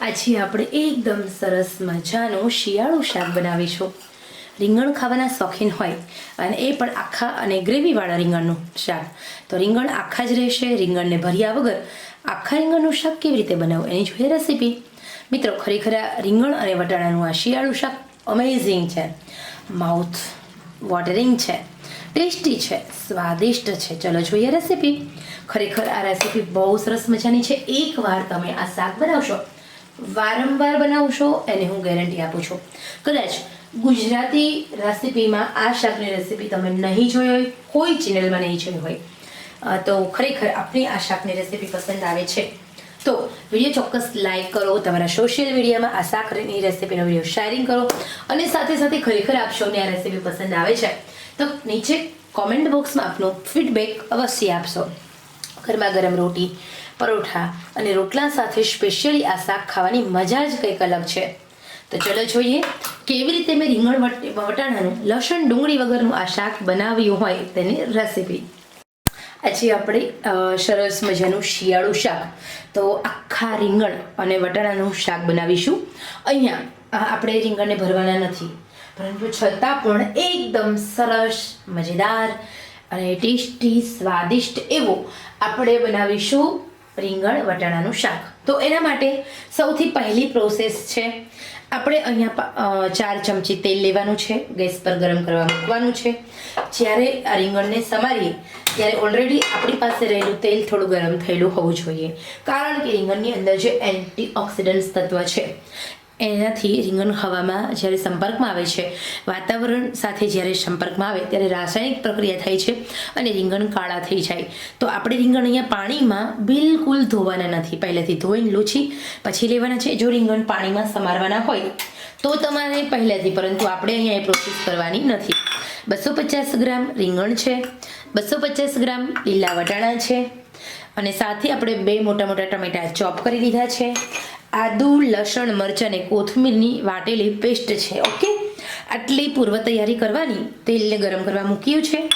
આજે આપણે એકદમ સરસ મજાનું શિયાળું શાક બનાવીશું. રીંગણ ખાવાના શોખીન હોય અને એ પણ આખા અને ગ્રેવીવાળા રીંગણનું શાક. તો રીંગણ આખા જ રહેશે, રીંગણને ભર્યા વગર આખા રીંગણનું શાક કેવી રીતે બનાવવું એની જોઈએ રેસીપી મિત્રો, ખરેખર આ રીંગણ અને વટાણાનું આ શિયાળું શાક અમેઝિંગ છે. માઉથ વોટરિંગ છે. ટેસ્ટી છે. સ્વાદિષ્ટ છે. ચલો જોઈએ રેસીપી ખરેખર આ રેસીપી બહુ સરસ મજાની છે. એકવાર તમે આ શાક બનાવશો વારંવાર બનાવશો એને હું ગેરંટી આપું છું. કદાચ ગુજરાતી રેસીપીમાં આ શાકની રેસીપી તમે નહીં જોઈ હોય, કોઈ ચેનલમાં નહીં જોઈ હોય તો ખરેખર આપણી આ શાકની રેસીપી પસંદ આવે છે. તો વીડિયો ચોક્કસ લાઈક કરો, તમારા સોશિયલ મીડિયામાં આ શાકની રેસીપીનો વીડિયો શેરિંગ કરો, અને સાથે સાથે ખરેખર આપ સૌને આ રેસીપી પસંદ આવે છે. તો નીચે કોમેન્ટ બોક્સમાં આપનો ફીડબેક અવશ્ય આપશો. ગરમા ગરમ રોટી પરોઠા અને રોટલા સાથે સ્પેશિયલી આ શાક ખાવાની મજા જ કંઈક અલગ છે. તો ચલો જોઈએ કેવી રીતે મેં રીંગણ વટ- વટાણાનું લસણ ડુંગળી વગરનું આ શાક બનાવ્યું હોય તેની રેસીપી આજે આપણે સરસ મજાનું શિયાળું શાક, તો આખા રીંગણ અને વટાણાનું શાક બનાવીશું. અહીંયા આપણે રીંગણને ભરવાના નથી, પરંતુ છતાં પણ એકદમ સરસ, મજેદાર અને ટેસ્ટી, સ્વાદિષ્ટ એવો આપણે બનાવીશું રીંગણ વટાણાનું શાક. તો એના માટે સૌથી પહેલી પ્રોસેસ છે, આપણે અહીંયા ચાર ચમચી તેલ લેવાનું છે, ગેસ પર ગરમ કરવા મૂકવાનું છે. જ્યારે આ રીંગણને સમારીએ, ત્યારે ઓલરેડી આપણી પાસે રહેલું તેલ થોડું ગરમ થયેલું હોવું જોઈએ. કારણ કે રીંગણની અંદર જે એન્ટીઓક્સિડન્ટ્સ તત્વ છે એનાથી રીંગણ હવામાં જ્યારે સંપર્કમાં આવે છે, વાતાવરણ સાથે જ્યારે સંપર્કમાં આવે ત્યારે રાસાયણિક પ્રક્રિયા થાય છે અને રીંગણ કાળા થઈ જાય. તો આપણે રીંગણ અહીંયા પાણીમાં બિલકુલ ધોવાના નથી. પહેલેથી ધોઈને લૂછી, પછી લેવાના છે. જો રીંગણ પાણીમાં સમારવાના હોય, તો તમારે પહેલેથી, પરંતુ આપણે અહીંયા એ પ્રોસેસ કરવાની નથી. બસો પચાસ ગ્રામ રીંગણ છે, બસો પચાસ ગ્રામ લીલા વટાણા છે અને સાથે આપણે બે મોટા મોટા ટમેટા ચોપ કરી લીધા છે. આદુ, લસણ, મરચાં અને કોથમીરની વાટેલી પેસ્ટ છે, ઓકે? આટલી પૂર્વ તૈયારી કરવાની, તેલને ગરમ કરવા મૂક્યું છે.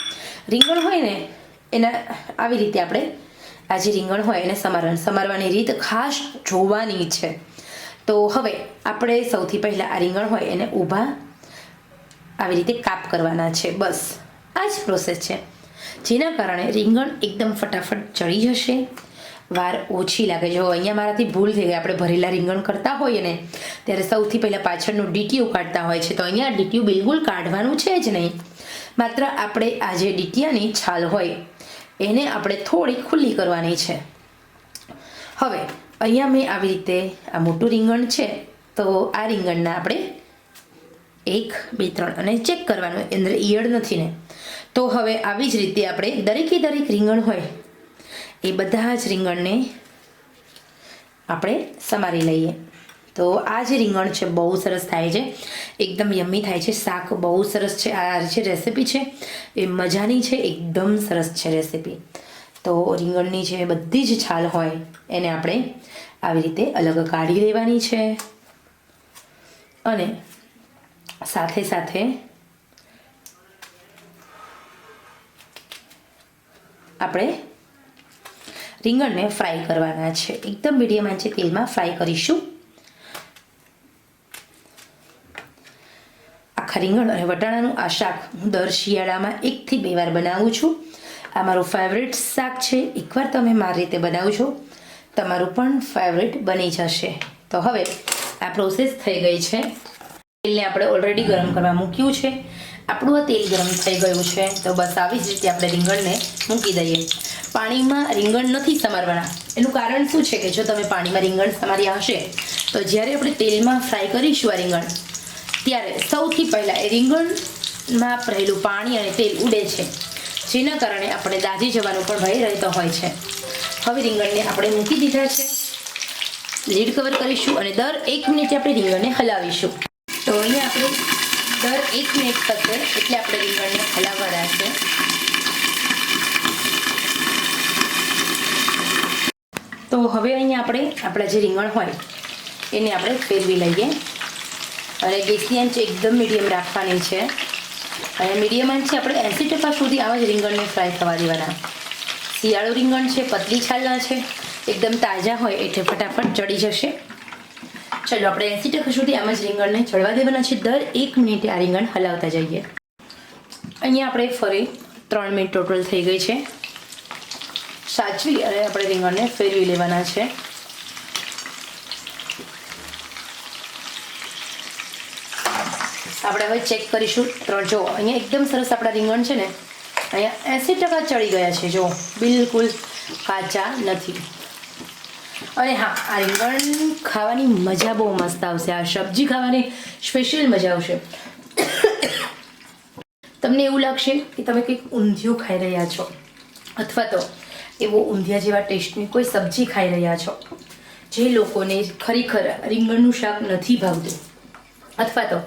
રીંગણ હોય ને, એના, આવી રીતે આપણે આ જે રીંગણ હોય એને સમારવાનું સમારવાની રીત ખાસ જોવાની છે. તો હવે આપણે સૌથી પહેલાં આ રીંગણ હોય એને ઊભા આવી રીતે કાપ કરવાના છે. બસ, આ જ પ્રોસેસ છે. જેના કારણે રીંગણ એકદમ ફટાફટ ચડી જશે. વાર ઓછી લાગે. જો અહીંયા મારાથી ભૂલ થઈ ગઈ, આપણે ભરેલા રીંગણ કરતા હોઈએ ને, ત્યારે સૌથી પહેલાં પાછળનું ડીટીયું કાઢતા હોય છે. તો અહીંયા ડીટીયું બિલકુલ કાઢવાનું છે જ નહીં. માત્ર આપણે આ જે ડીટીયાની છાલ હોય, એને આપણે થોડી ખુલ્લી કરવાની છે. હવે, અહીંયા મેં આવી રીતે આ મોટું રીંગણ છે, તો આ રીંગણના આપણે એક, બે, ત્રણ અને ચેક કરવાનું. અંદર ઈયળ નથી ને. તો હવે આવી જ રીતે આપણે દરેકે દરેક રીંગણ હોય, એ બધા જ રીંગણને આપણે સમારી લઈએ. તો આ જે રીંગણ છે, બહુ સરસ થાય છે. એકદમ યમ્મી થાય છે, શાક બહુ સરસ છે, આ જે રેસીપી છે, એ મજાની છે, એકદમ સરસ છે રેસીપી. તો રીંગણની જે બધી જ છાલ હોય, એને આપણે આવી રીતે અલગ કાઢી લેવાની છે. અને સાથે સાથે આપણે રીંગણને ફ્રાય કરવાના છે. એકદમ મીડિયમ આંચે તેલમાં ફ્રાય કરીશું. આખા રીંગણ અને વટાણાનું આ શાક હું દર શિયાળામાં એકથી બે વાર બનાવું છું. આ મારું ફેવરેટ શાક છે. એકવાર તમે મારી રીતે બનાવજો. તમારું પણ ફેવરેટ બની જશે. તો હવે આ પ્રોસેસ થઈ ગઈ છે. તેલને આપણે ઓલરેડી ગરમ કરવા મૂક્યું છે. આપણું આ તેલ ગરમ થઈ ગયું છે. તો બસ આવી જ રીતે આપણે રીંગણને મૂકી દઈએ. પાણીમાં રીંગણ નથી સમારવાના. એનું કારણ શું છે કે જો તમે પાણીમાં રીંગણ સમાર્યા હશે, તો જ્યારે આપણે તેલમાં ફ્રાય કરીશું આ રીંગણ, ત્યારે સૌથી પહેલાં એ રીંગણમાં રહેલું પાણી અને તેલ ઉડે છે. જેના કારણે આપણે દાઝી જવાનો પણ ભય રહેતો હોય છે. હવે રીંગણને આપણે મૂકી દીધા છે. લીડ કવર કરીશું અને દર એક મિનિટે આપણે રીંગણને હલાવીશું. દર એક મિનિટ થશે એટલે આપણે રીંગણને હલાવવાના છે. તો હવે અહીંયા આપણે આપણા જે રીંગણ હોય, એને આપણે ફેરવી લઈએ. અને ગેસની આંચ એકદમ મીડિયમ રાખવાની છે. અને મીડિયમ આંચે આપણે એંસી ટકા સુધી આવા જ રીંગણને ફ્રાય થવા દેવાના. શિયાળું રીંગણ છે, પતલી છાલના છે, એકદમ તાજા હોય એટલે ફટાફટ ચડી જશે. ચલો, આપણે એંસી ટકા સુધી આમ જ રીંગણને ચડવા દેવાના છે. દર એક મિનિટે આ રીંગણ હલાવતા જઈએ. અહીંયા આપણે ફરી ત્રણ મિનિટ ટોટલ થઈ ગઈ છે. સાચવી અને આપણે રીંગણને ફેરવી લેવાના છે. આપણે હવે ચેક કરીશું. ત્રણ, જો, અહીંયા એકદમ સરસ આપણા રીંગણ છે ને. અહીંયા એંસી ટકા ચડી ગયા છે. જો, બિલકુલ કાચા નથી. અને હા, આ રીંગણ ખાવાની મજા બહુ મસ્ત આવશે. આ સબ્જી ખાવાની સ્પેશિયલ મજા આવશે. તમને એવું લાગશે કે તમે કંઈક ઊંધિયું ખાઈ રહ્યા છો. અથવા તો એવો ઊંધિયા જેવા ટેસ્ટની કોઈ સબ્જી ખાઈ રહ્યા છો. જે લોકોને ખરેખર રીંગણનું શાક નથી ભાવતું. અથવા તો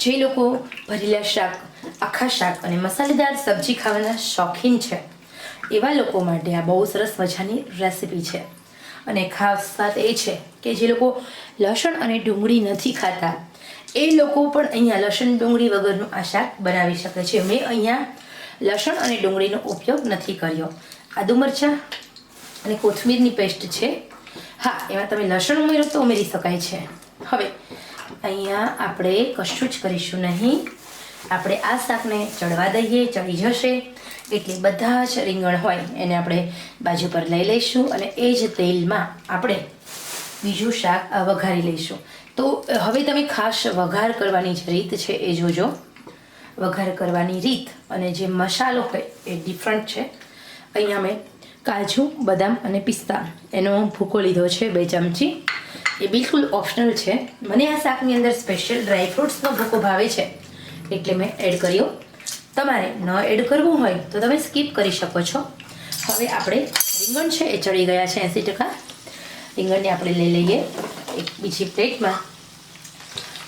જે લોકો ભરેલા શાક, આખા શાક અને મસાલેદાર સબ્જી ખાવાના શોખીન છે. એવા લોકો માટે આ બહુ સરસ મજાની રેસિપી છે. અને ખાસ વાત એ છે કે જે લોકો લસણ અને ડુંગળી નથી ખાતા, એ લોકો પણ અહીંયા લસણ ડુંગળી વગરનું આ શાક બનાવી શકે છે. મેં અહીંયા લસણ અને ડુંગળીનો ઉપયોગ નથી કર્યો. આદુ મરચાં અને કોથમીરની પેસ્ટ છે. હા, એમાં તમે લસણ ઉમેરો તો ઉમેરી શકાય છે. હવે, અહીંયા આપણે કશું જ કરીશું નહીં. આપણે આ શાકને ચડવા દઈએ, ચડી જશે. એટલે બધા જ રીંગણ હોય એને આપણે બાજુ પર લઈ લઈશું અને એ જ તેલમાં આપણે બીજું શાક વઘારી લઈશું. તો હવે તમે ખાસ વઘાર કરવાની જે રીત છે એ જોજો. વઘાર કરવાની રીત અને જે મસાલો હોય એ ડિફરન્ટ છે. અહીંયા મેં કાજુ, બદામ અને પિસ્તા એનો ભૂકો લીધો છે, બે ચમચી. એ બિલકુલ ઓપ્શનલ છે. મને આ શાકની અંદર સ્પેશિયલ ડ્રાયફ્રૂટ્સનો ભૂકો ભાવે છે. એટલે મેં એડ કર્યો. તમારે ન એડ કરવું હોય તો તમે સ્કીપ કરી શકો છો. હવે આપણે રીંગણ છે એ ચડી ગયા છે એંસી ટકા. રીંગણને આપણે લઈ લઈએ એક બીજી પ્લેટમાં.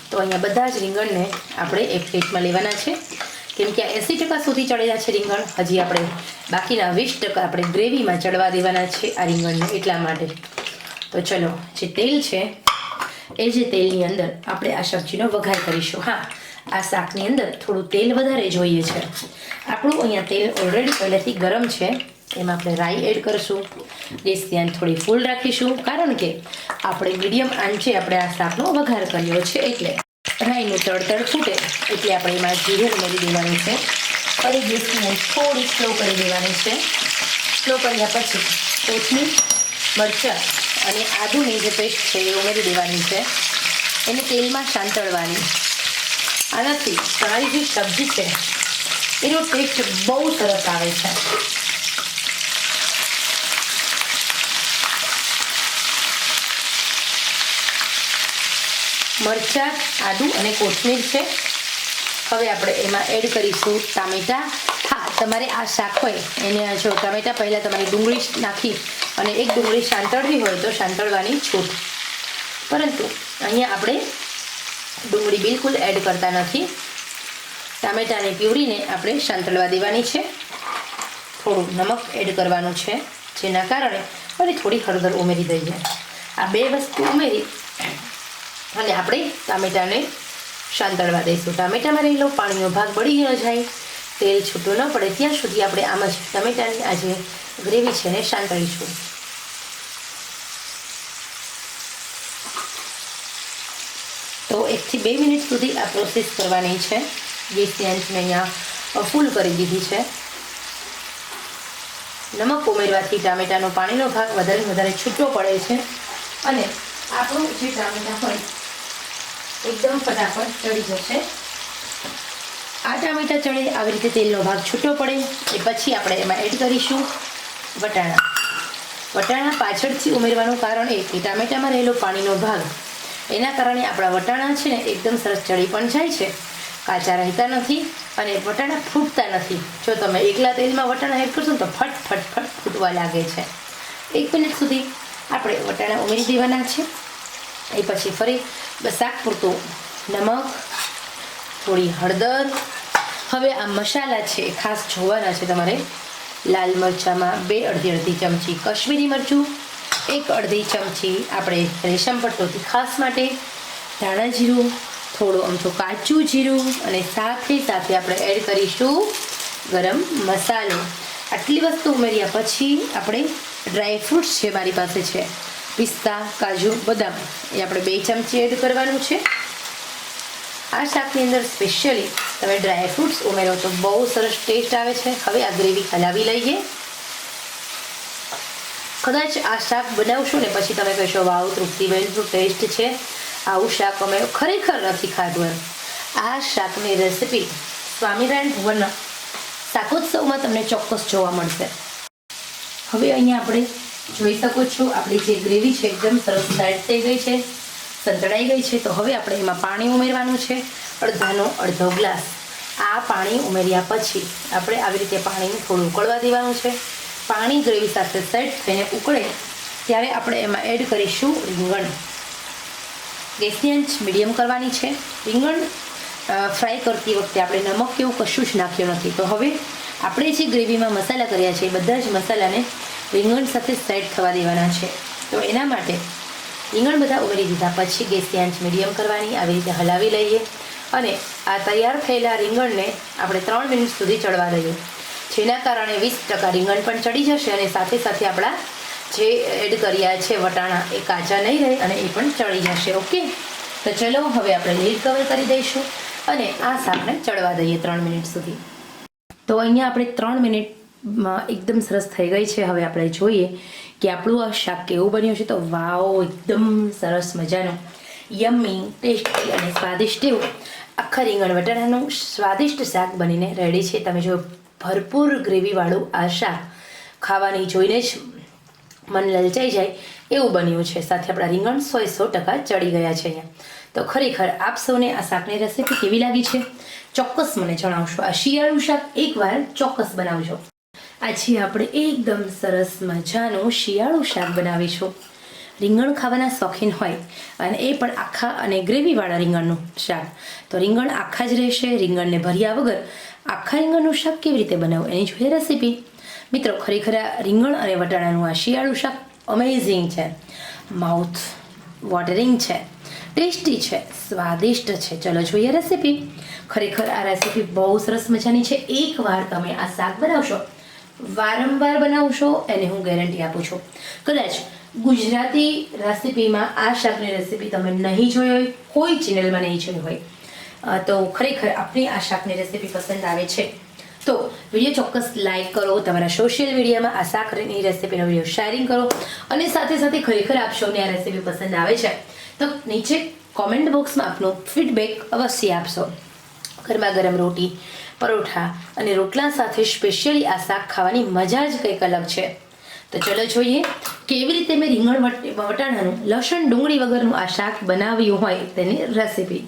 તો અહીંયા બધા જ રીંગણને આપણે એક પ્લેટમાં લેવાના છે. કેમ કે આ એંસી ટકા સુધી ચડેલા છે રીંગણ. હજી આપણે બાકીના વીસ ટકા આપણે ગ્રેવીમાં ચડવા દેવાના છે આ રીંગણને એટલા માટે. તો ચલો, જે તેલ છે, એ જે તેલની અંદર આપણે આ સબ્જીનો વઘાર કરીશું. હા આ શાકની અંદર થોડું તેલ વધારે જોઈએ છે. આપણું અહીંયા તેલ ઓલરેડી પહેલેથી ગરમ છે. એમાં આપણે રાઈ એડ કરીશું. ગેસની આંચ થોડી ફૂલ રાખીશું. કારણ કે આપણે મીડિયમ આંચે આપણે આ શાકનો વઘાર કર્યો છે એટલે રાઈનું તળતળ ફૂટે એટલે આપણે એમાં જીરું ઉમેરી દેવાનું છે. ફરી ગેસની થોડી સ્લો કરી દેવાની છે. સ્લો કર્યા પછી કોથમીર, મરચાં અને આદુની જે પેસ્ટ છે એ ઉમેરી દેવાની છે. એને તેલમાં સાંતળવાની. આનાથી તમારી જે સબ્જી છે, એનો ટેસ્ટ બહુ સરસ આવે છે. મરચાં, આદુ અને કોથમીર છે. હવે આપણે એમાં એડ કરીશું ટામેટાં. હા, તમારે આ શાક હોય, એને જો ટામેટાં પહેલાં તમારે ડુંગળી નાખી અને એક ડુંગળી સાંતળવી હોય તો સાંતળવાની છૂટ. પરંતુ અહીંયા આપણે ડુંગળી બિલકુલ એડ કરતા નથી. ટામેટાની પ્યુરીને આપણે સાંતળવા દેવાની છે. થોડું નમક એડ કરવાનું છે, જેના કારણે અને થોડી હળદર ઉમેરી દઈએ. આ બે વસ્તુ ઉમેરી અને આપણે ટામેટાને શાંતળવા દઈશું. ટામેટામાં રહેલો પાણીનો ભાગ બળી ન જાય. તેલ છૂટું ન પડે. ત્યાં સુધી આપણે આમ જ ટામેટાની આ જે ગ્રેવી છે ને શાંતળીશું તો બે મિનિટ સુધી આ પ્રોસેસ કરવાની છે. ગેસની આંચ મેં અહીંયા ફૂલ કરી દીધી છે. નમક ઉમેરવાથી ટામેટાનો પાણીનો ભાગ વધારે વધારે છૂટો પડે છે. અને આપણું જે ટામેટા હોય, એકદમ ફટાફટ ચડી જશે. આ ટામેટા ચડે, આવી રીતે તેલનો ભાગ છૂટો પડે. એ પછી આપણે એમાં એડ કરીશું વટાણા. વટાણા પાછળથી ઉમેરવાનું કારણ એ કે ટામેટામાં રહેલો પાણીનો ભાગ એના કારણે આપણા વટાણા છે ને એકદમ સરસ ચડી પણ જાય છે. કાચા રહેતા નથી અને વટાણા ફૂટતા નથી. જો તમે એકલા તેલમાં વટાણા એડ કરશો તો ફટ ફટ ફટ ફૂટવા લાગે છે. એક મિનિટ સુધી આપણે વટાણા ઉમેરી દેવાના છે. એ પછી ફરી શાક પૂરતું નમક, થોડી હળદર. હવે આ મસાલા છે ખાસ જોવાના છે તમારે. લાલ મરચાંમાં બે અડધી અડધી ચમચી કશ્મીરી મરચું એક અડધી ચમચી આપણે રેશમ પટ્ટો તીખાસ માટે ધાણા જીરું, થોડું અમથું કાચું જીરું અને સાથે સાથે આપણે એડ કરીશું ગરમ મસાલો. આટલી વસ્તુ ઉમેર્યા પછી આપણે ડ્રાયફ્રૂટ્સ છે મારી પાસે છે, પિસ્તા, કાજુ બદામ, એ આપણે બે ચમચી એડ કરવાનું છે. આ શાકની અંદર સ્પેશિયલી તમે ડ્રાય ફ્રૂટ્સ ઉમેરો તો બહુ સરસ ટેસ્ટ આવે છે. હવે આ ગ્રેવી હલાવી લઈએ. કદાચ આ શાક બનાવશો ને પછી તમે કહેશો, વાવ તૃપ્તિબેનનું ટેસ્ટ છે? આવું શાક અમે ખરેખર નથી ખાધું એમ. આ શાકની રેસિપી સ્વામિનારાયણ ભુવનના શાકોત્સવમાં તમને ચોક્કસ જોવા મળશે. હવે અહીંયા આપણે જોઈ શકો છો, આપણી જે ગ્રેવી છે એકદમ સરસ સાઈડ થઈ ગઈ છે, સંતળાઈ ગઈ છે. તો હવે આપણે એમાં પાણી ઉમેરવાનું છે, અડધાનો અડધો ગ્લાસ. આ પાણી ઉમેર્યા પછી આપણે આવી રીતે પાણીને થોડું ઉકળવા દેવાનું છે. પાણી ગ્રેવી સાથે સેટ થઈને ઉકળે, ત્યારે આપણે એમાં એડ કરીશું રીંગણ. ગેસની આંચ મીડિયમ કરવાની છે. રીંગણ ફ્રાય કરતી વખતે આપણે નમક કેવું કશું જ નાખ્યું નથી. તો હવે આપણે જે ગ્રેવીમાં મસાલા કર્યા છે, એ બધા જ મસાલાને રીંગણ સાથે સેટ થવા દેવાના છે. તો એના માટે રીંગણ બધા ઉમેરી દીધા. પછી ગેસની આંચ મીડિયમ કરવાની, આવી રીતે હલાવી લઈએ. અને આ તૈયાર થયેલા રીંગણને આપણે ત્રણ મિનિટ સુધી ચડવા દઈએ. જેના કારણે વીસ ટકા રીંગણ પણ ચડી જશે અને સાથે સાથે આપણા જે એડ કર્યા છે વટાણા એ કાચા નહીં રહે અને એ પણ ચડી જશે. ઓકે? તો ચલો, હવે આપણે લીડ કવર કરી દઈશું અને આ શાકને ચડવા દઈએ ત્રણ મિનિટ સુધી. તો અહીંયા આપણે ત્રણ મિનિટમાં એકદમ સરસ થઈ ગઈ છે. હવે આપણે જોઈએ કે આપણું આ શાક કેવું બન્યું છે. તો વાવ, એકદમ સરસ મજાનું યમ્મી ટેસ્ટી અને સ્વાદિષ્ટ એવું આખા રીંગણ વટાણાનું સ્વાદિષ્ટ શાક બનીને રેડી છે. તમે જો ભરપૂર ગ્રેવીવાળું આ શાક ખાવાની જોઈને જ મન લલચાઈ જાય એવું બન્યું છે. સાથે આપણા રીંગણ સો સો ટકા ચડી ગયા છે અહીંયા. તો ખરેખર આપ સૌને આ શાકની રેસીપી કેવી લાગી છે? ચોક્કસ મને જણાવશો. આ શિયાળું શાક એકવાર ચોક્કસ બનાવજો. આજે આપણે એકદમ સરસ મજાનું શિયાળું શાક બનાવીશું. રીંગણ ખાવાના શોખીન હોય અને એ પણ આખા અને ગ્રેવીવાળા રીંગણનું શાક. તો રીંગણ આખા જ રહેશે, રીંગણને ભર્યા વગર આખા રીંગણનું શાક કેવી રીતે બનાવવું એની જોઈએ રેસીપી મિત્રો, ખરેખર રીંગણ અને વટાણાનું આ શિયાળું શાક અમેઝિંગ છે. માઉથ વોટરિંગ છે. ટેસ્ટી છે. સ્વાદિષ્ટ છે. ચલો જોઈએ રેસીપી ખરેખર આ રેસીપી બહુ સરસ મજાની છે. એકવાર તમે આ શાક બનાવશો, વારંવાર બનાવશો, એને હું ગેરંટી આપું છું. કદાચ ગુજરાતી રેસીપીમાં આ શાકની રેસીપી તમે નહીં જોઈ હોય, કોઈ ચેનલમાં નહીં જોઈ હોય તો ખરેખર આપણી આ શાકની રેસીપી પસંદ આવે છે. તો વીડિયો ચોક્કસ લાઈક કરો, તમારા સોશિયલ મીડિયામાં આ શાકની રેસીપીનો વીડિયો શેરિંગ કરો અને સાથે સાથે ખરેખર આપ સૌને આ રેસીપી પસંદ આવે છે. તો નીચે કોમેન્ટ બોક્સમાં આપનો ફીડબેક અવશ્ય આપશો. ગરમા ગરમ રોટી, પરોઠા અને રોટલા સાથે સ્પેશિયલી આ શાક ખાવાની મજા જ કંઈક અલગ છે. તો ચલો જોઈએ કેવી રીતે મેં રીંગણ વટ- વટાણાનું લસણ ડુંગળી વગરનું આ શાક બનાવ્યું હોય તેની રેસીપી